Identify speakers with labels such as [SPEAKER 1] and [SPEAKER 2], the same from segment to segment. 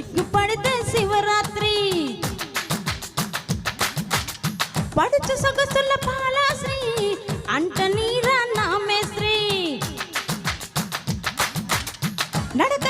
[SPEAKER 1] సిగ్గుపడితే శివరాత్రి పడుచు సొగసుల పాలాశ్రీ అంట నీరా నామేశ్రీ
[SPEAKER 2] నడక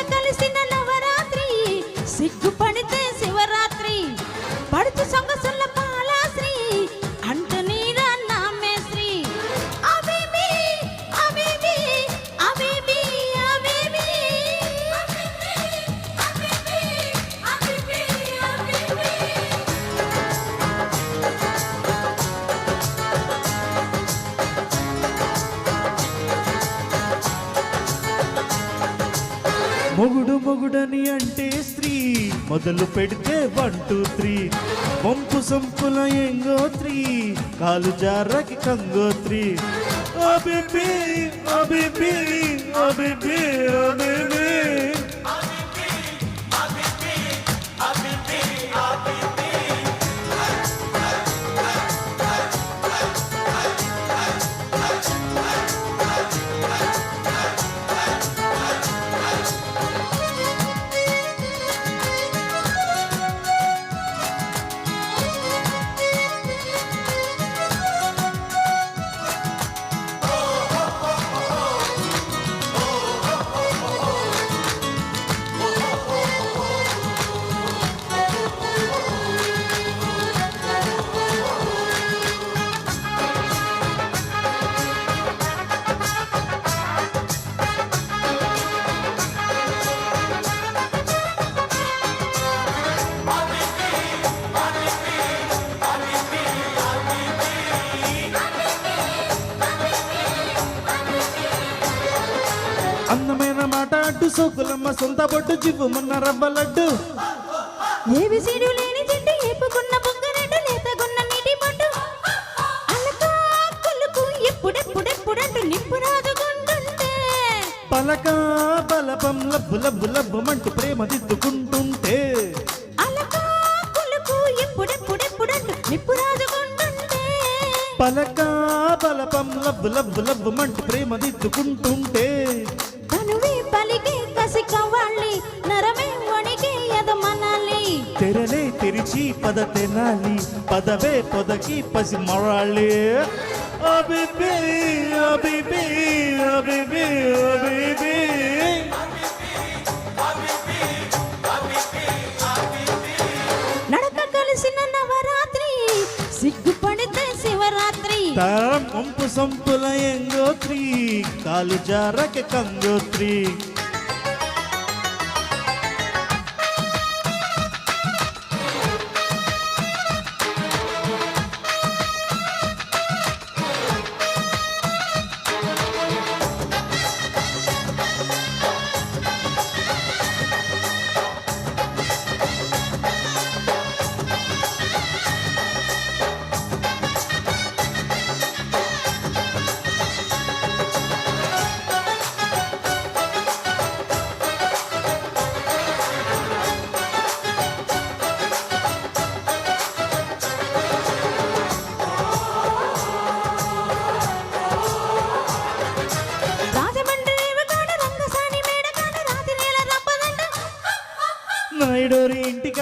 [SPEAKER 2] అని అంటే స్త్రీ మొదలు పెడితే వన్ టూ త్రీ పంపు సంపుల ఎంగో త్రీ కాలు జారకి కంగో త్రీ ఓ బేబీ ఓ అందమైన మాట అడ్డు సోకులమ్మ సొంత పొట్టు చివ్వుమన్న రవ్వ లడ్డు
[SPEAKER 1] పలకా
[SPEAKER 2] పలక బలపం లబ్బు లబ్బు మంటు ప్రేమ దిద్దుకుంటుంటే
[SPEAKER 1] అలకా
[SPEAKER 2] పలక బలపం లబ్బు లబ్బు లబ్బమంటూ ప్రేమ దిద్దుకుంటుంటే పద తినాలి పదవే పొదకి పసి మరాలి
[SPEAKER 1] నడక కలిసిన నవరాత్రి సిగ్గుపడితే శివరాత్రి
[SPEAKER 2] తరం పంపు సంపుల ఎంగోత్రి కాలు జారక కంగోత్రి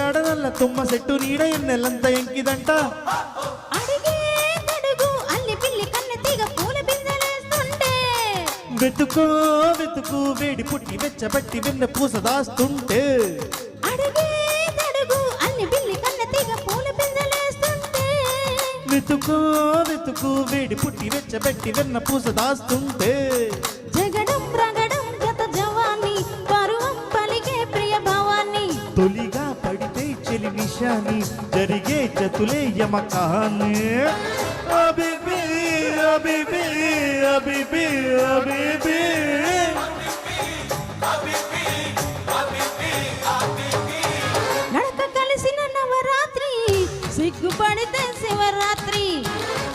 [SPEAKER 1] ನಡನಲ್ಲ ತುಂಬ ಸೆಟ್ಟು ನೀಡ ಎನ್ನೆಲ್ಲಂತ ಎಂಕಿದಂಟ
[SPEAKER 2] వెతుకో వెతుకు వేడి పుట్టి వెచ్చబట్టి విన్న పూస దాస్తుంటే వెతుకో వెతుకు వేడి పుట్టి వెచ్చబెట్టి విన్న పూస దాస్తుంటే విషయాన్ని జరిగే చతులే యమకాన్ని అబిబి అబిబి అబిబి అబిబి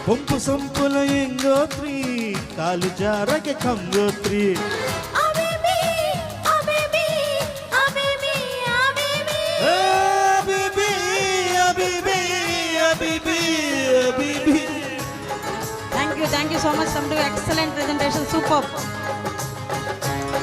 [SPEAKER 2] పొంపు సంపుల ఎంగోత్రి కాలు జారక కంగోత్రి
[SPEAKER 1] Thank you so much, Samdu. Excellent presentation, superb.